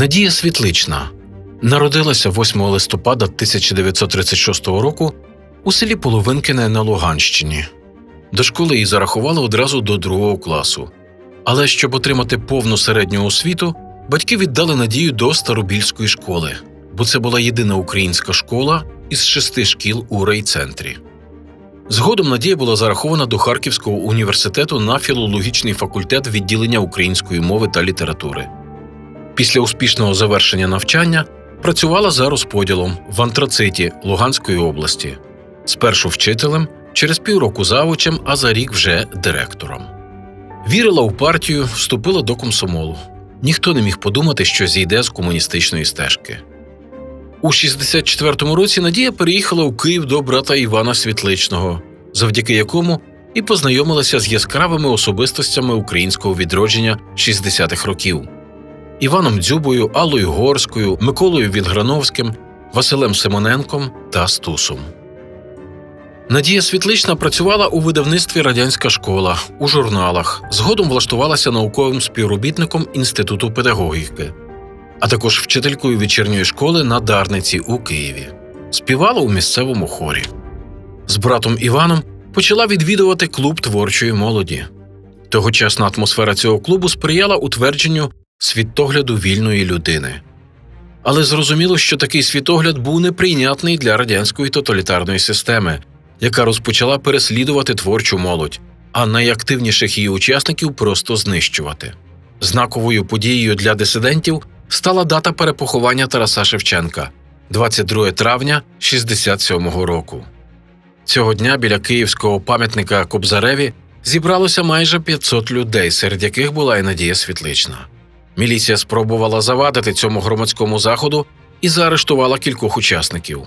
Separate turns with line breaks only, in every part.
Надія Світлична народилася 8 листопада 1936 року у селі Половинкине на Луганщині. До школи її зарахували одразу до другого класу. Але щоб отримати повну середню освіту, батьки віддали надію до Старобільської школи, бо це була єдина українська школа із шести шкіл у райцентрі. Згодом Надія була зарахована до Харківського університету на філологічний факультет відділення української мови та літератури. Після успішного завершення навчання працювала за розподілом в антрациті Луганської області, спершу вчителем, через півроку завучем, а за рік вже директором. Вірила у партію, вступила до комсомолу. Ніхто не міг подумати, що зійде з комуністичної стежки. У 64-му році Надія переїхала у Київ до брата Івана Світличного, завдяки якому і познайомилася з яскравими особистостями українського відродження 60-х років. Іваном Дзюбою, Аллою Горською, Миколою Вінграновським, Василем Симоненком та Стусом. Надія Світлична працювала у видавництві Радянська школа у журналах, згодом влаштувалася науковим співробітником Інституту педагогіки, а також вчителькою вечірньої школи на Дарниці у Києві. Співала у місцевому хорі. З братом Іваном почала відвідувати клуб творчої молоді. Тогочасна атмосфера цього клубу сприяла утвердженню світогляду вільної людини. Але зрозуміло, що такий світогляд був неприйнятний для радянської тоталітарної системи, яка розпочала переслідувати творчу молодь, а найактивніших її учасників просто знищувати. Знаковою подією для дисидентів стала дата перепоховання Тараса Шевченка 22 травня 67-го року. Цього дня біля київського пам'ятника Кобзареві зібралося майже 500 людей, серед яких була і Надія Світлична. Міліція спробувала завадити цьому громадському заходу і заарештувала кількох учасників.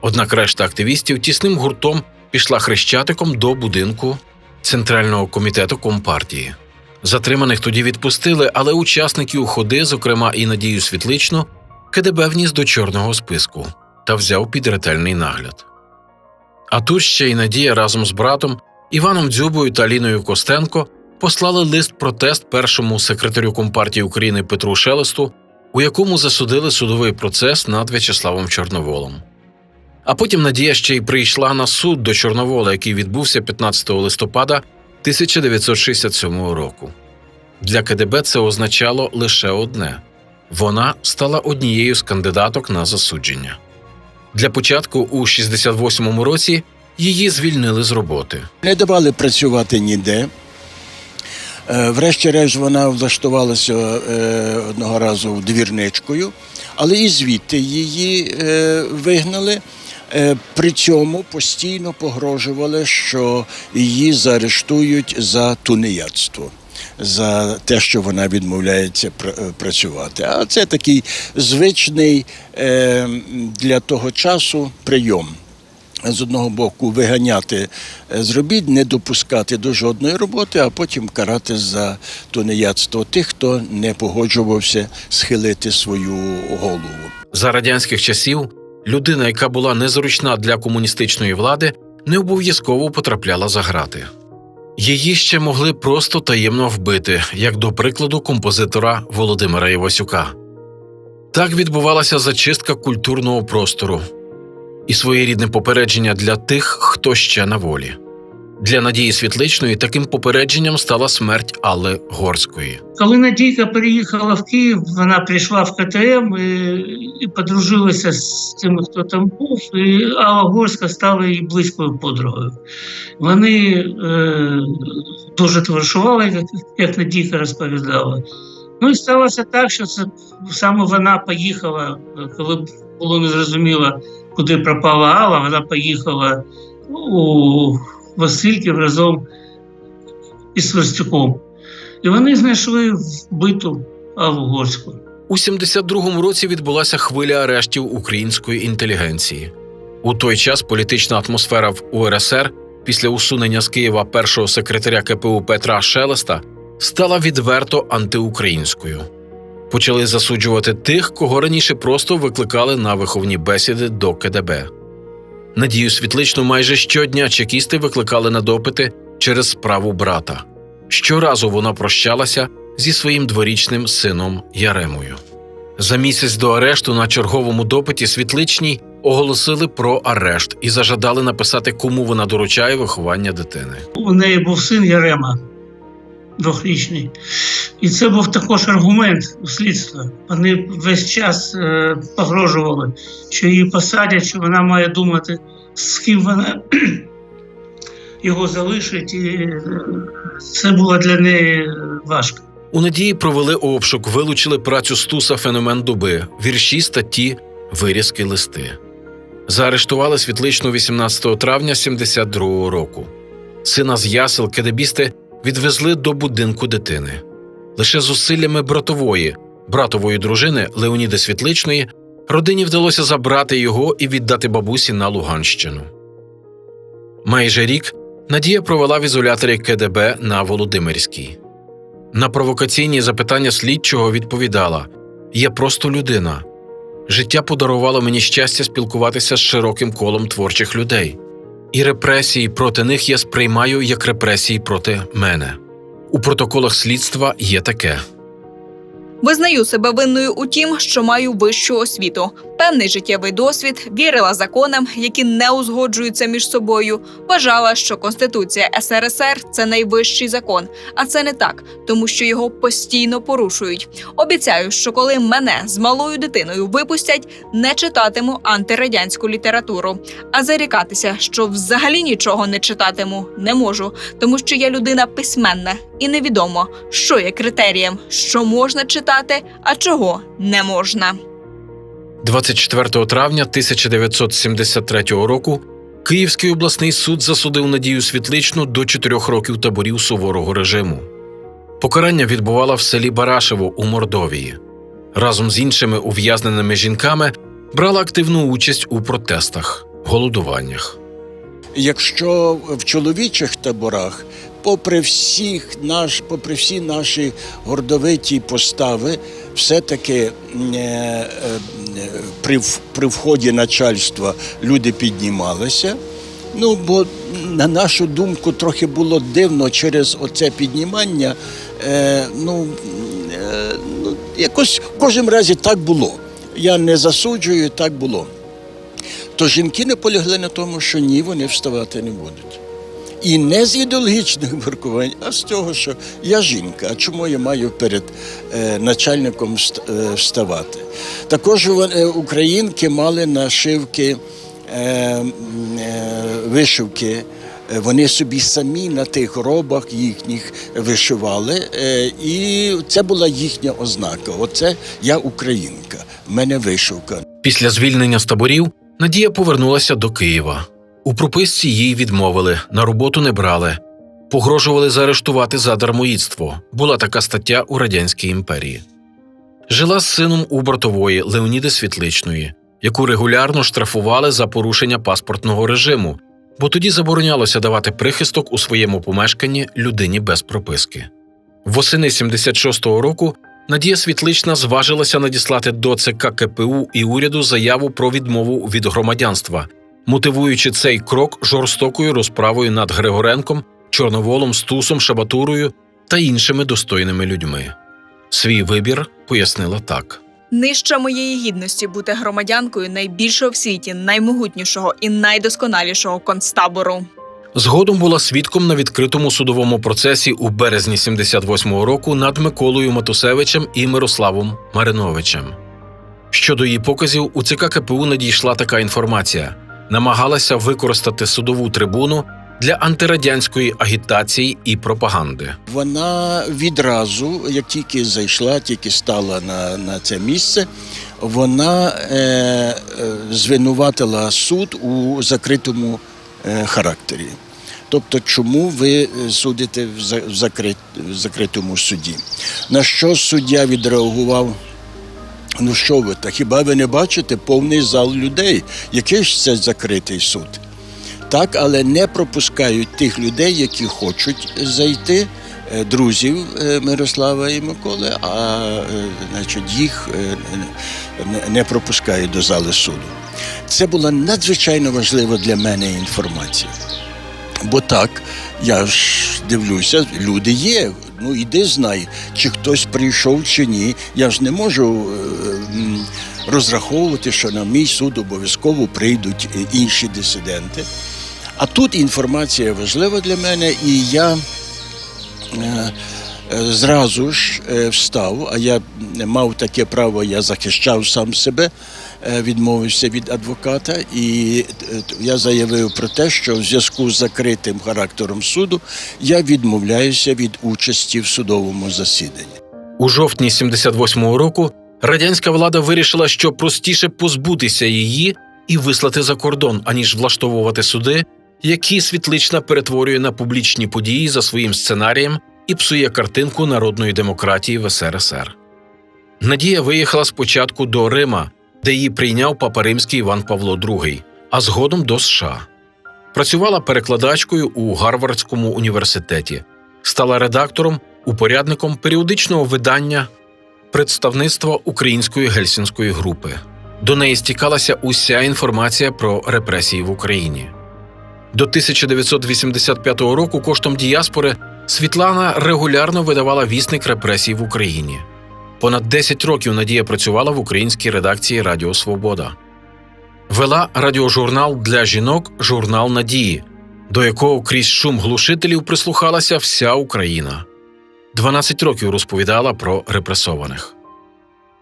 Однак решта активістів тісним гуртом пішла хрещатиком до будинку Центрального комітету Компартії. Затриманих тоді відпустили, але учасників ходи, зокрема і Надію Світличну, КДБ вніс до чорного списку та взяв під ретельний нагляд. А тут ще й Надія разом з братом Іваном Дзюбою та Ліною Костенко послали лист протест першому секретарю Компартії України Петру Шелесту, у якому засудили судовий процес над В'ячеславом Чорноволом. А потім Надія ще й прийшла на суд до Чорновола, який відбувся 15 листопада 1967 року. Для КДБ це означало лише одне вона стала однією з кандидаток на засудження. Для початку у 68-му році її звільнили з роботи.
Не давали працювати ніде. Е, Врешті-решт вона влаштувалася е, одного разу двірничкою, але і звідти її е, вигнали. При цьому постійно погрожували, що її заарештують за тунеядство, за те, що вона відмовляється пр- працювати. А це такий звичний для того часу прийом з одного боку виганяти е, з робіт, не допускати до жодної роботи, а потім карати за тунеядство тих, хто не погоджувався схилити свою голову.
За радянських часів людина, яка була незручна для комуністичної влади, не обов'язково потрапляла за грати. Її ще могли просто таємно вбити, як до прикладу композитора Володимира Івасюка. Так відбувалася зачистка культурного простору і своєрідне попередження для тих, хто ще на волі. Для Надії Світличної таким попередженням стала смерть Алли Горської.
Коли Надійка переїхала в Київ, вона прийшла в КТМ і, і подружилася з тими, хто там був. І Алла Горська стала її близькою подругою. Вони е, дуже товаришували, як, як Надійка розповідала. Ну і сталося так, що це саме вона поїхала, коли було незрозуміло, куди пропала Алла, вона поїхала у Васильків разом із Сверстюком. І вони знайшли вбиту Аллу Горську.
У 72-му році відбулася хвиля арештів української інтелігенції. У той час політична атмосфера в УРСР після усунення з Києва першого секретаря КПУ Петра Шелеста стала відверто антиукраїнською. Почали засуджувати тих, кого раніше просто викликали на виховні бесіди до КДБ. Надію Світличну майже щодня чекісти викликали на допити через справу брата. Щоразу вона прощалася зі своїм дворічним сином Яремою. За місяць до арешту на черговому допиті світличній оголосили про арешт і зажадали написати, кому вона доручає виховання дитини.
У неї був син Ярема, двохрічний. І це був також аргумент у слідства. Вони весь час е, погрожували, що її посадять, що вона має думати, з ким вона його залишить. І е, це було для неї е, важко.
У надії провели обшук, вилучили працю Стуса Феномен доби, вірші, статті, вирізки, листи. Заарештували світличну 18 травня 72-го року. Сина з ясел кедебісти відвезли до будинку дитини. Лише зусиллями братової, братової дружини Леоніди Світличної, родині вдалося забрати його і віддати бабусі на Луганщину. Майже рік Надія провела в ізоляторі КДБ на Володимирській. На провокаційні запитання слідчого відповідала: Я просто людина. Життя подарувало мені щастя спілкуватися з широким колом творчих людей, і репресії проти них я сприймаю як репресії проти мене. У протоколах слідства є таке.
Визнаю себе винною у тім, що маю вищу освіту, певний життєвий досвід, вірила законам, які не узгоджуються між собою. Вважала, що Конституція СРСР це найвищий закон, а це не так, тому що його постійно порушують. Обіцяю, що коли мене з малою дитиною випустять, не читатиму антирадянську літературу, а зарікатися, що взагалі нічого не читатиму, не можу, тому що я людина письменна і невідомо, що є критерієм, що можна читати, а чого не можна.
24 травня 1973 року Київський обласний суд засудив Надію Світличну до чотирьох років таборів суворого режиму. Покарання відбувала в селі Барашево у Мордовії. Разом з іншими ув'язненими жінками брала активну участь у протестах, голодуваннях.
Якщо в чоловічих таборах, попри всіх наш, попри всі наші гордовиті постави, все-таки е, е, при, при вході начальства люди піднімалися. Ну, бо на нашу думку трохи було дивно через оце піднімання. Е, ну, е, ну, якось в кожному разі так було. Я не засуджую, так було. То жінки не полягли на тому, що ні, вони вставати не будуть. І не з ідеологічних міркувань, а з того, що я жінка, а чому я маю перед е, начальником е, вставати? Також вон- е, українки мали нашивки, е, е, вишивки. Е, Вони собі самі на тих робах їхніх вишивали, і це була їхня ознака. Оце я українка, в мене вишивка.
Після звільнення з таборів Надія повернулася до Києва. У прописці їй відмовили, на роботу не брали, погрожували заарештувати за дармоїдство. Була така стаття у Радянській імперії. Жила з сином у бортової Леоніди Світличної, яку регулярно штрафували за порушення паспортного режиму, бо тоді заборонялося давати прихисток у своєму помешканні людині без прописки. Восени 76-го року Надія Світлична зважилася надіслати до ЦК КПУ і уряду заяву про відмову від громадянства, мотивуючи цей крок жорстокою розправою над Григоренком, Чорноволом, Стусом, Шабатурою та іншими достойними людьми. Свій вибір пояснила так.
Нижча моєї гідності бути громадянкою найбільшого в світі, наймогутнішого і найдосконалішого концтабору.
Згодом була свідком на відкритому судовому процесі у березні 78-го року над Миколою Матусевичем і Мирославом Мариновичем. Щодо її показів, у ЦК КПУ надійшла така інформація: намагалася використати судову трибуну для антирадянської агітації і пропаганди.
Вона відразу, як тільки зайшла, тільки стала на, на це місце, вона е, е, звинуватила суд у закритому е, характері. Тобто, чому ви судите в закритому суді? На що суддя відреагував? Ну що ви, та хіба ви не бачите повний зал людей? Який ж це закритий суд? Так, але не пропускають тих людей, які хочуть зайти, е, друзів е, Мирослава і Миколи, а е, значить, їх не пропускають до зали суду. Це була надзвичайно важлива для мене інформація. Бо так, я ж дивлюся, люди є. Ну, іди знай, чи хтось прийшов, чи ні. Я ж не можу е, розраховувати, що на мій суд обов'язково прийдуть е, інші дисиденти. А тут інформація важлива для мене, і я е, зразу ж е, встав, а я мав таке право, я захищав сам себе, е, відмовився від адвоката, і е, я заявив про те, що в зв'язку з закритим характером суду я відмовляюся від участі в судовому засіданні.
У жовтні 78-го року радянська влада вирішила, що простіше позбутися її і вислати за кордон, аніж влаштовувати суди, які світлична перетворює на публічні події за своїм сценарієм і псує картинку народної демократії в СРСР. Надія виїхала спочатку до Рима, де її прийняв папа римський Іван Павло II, а згодом до США. Працювала перекладачкою у Гарвардському університеті, стала редактором, упорядником періодичного видання представництва української гельсінської групи. До неї стікалася уся інформація про репресії в Україні. До 1985 року коштом діаспори Світлана регулярно видавала вісник репресій в Україні. Понад 10 років Надія працювала в українській редакції Радіо Свобода. Вела радіожурнал для жінок Журнал Надії, до якого крізь шум глушителів прислухалася вся Україна. 12 років розповідала про репресованих.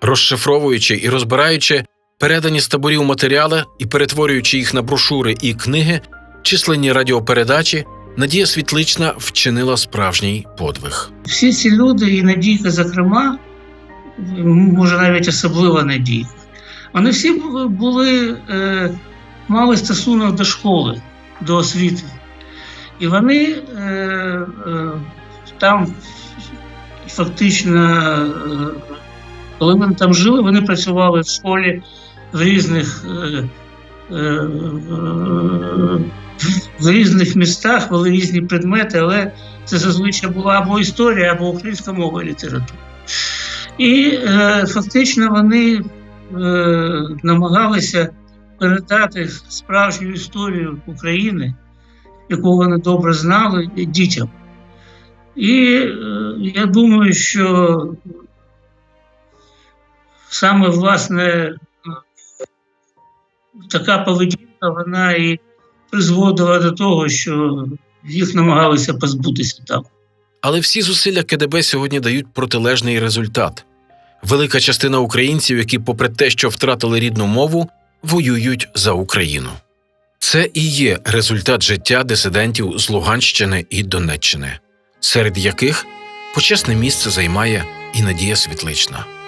Розшифровуючи і розбираючи передані з таборів матеріали і перетворюючи їх на брошури і книги, численні радіопередачі, Надія Світлична вчинила справжній подвиг.
Всі ці люди, і Надійка, зокрема, може навіть особлива Надійка, вони всі були, е, мали стосунок до школи, до освіти. І вони е, е, там фактично, коли вони там жили, вони працювали в школі в різних. Е, е, в різних містах вели різні предмети, але це зазвичай була або історія, або українська мова і література. І е, фактично вони е, намагалися передати справжню історію України, яку вони добре знали, дітям. І е, я думаю, що саме власне е, така поведінка вона і призводила до того, що їх намагалися позбутися там.
Але всі зусилля КДБ сьогодні дають протилежний результат. Велика частина українців, які, попри те, що втратили рідну мову, воюють за Україну. Це і є результат життя дисидентів з Луганщини і Донеччини, серед яких почесне місце займає і Надія Світлична.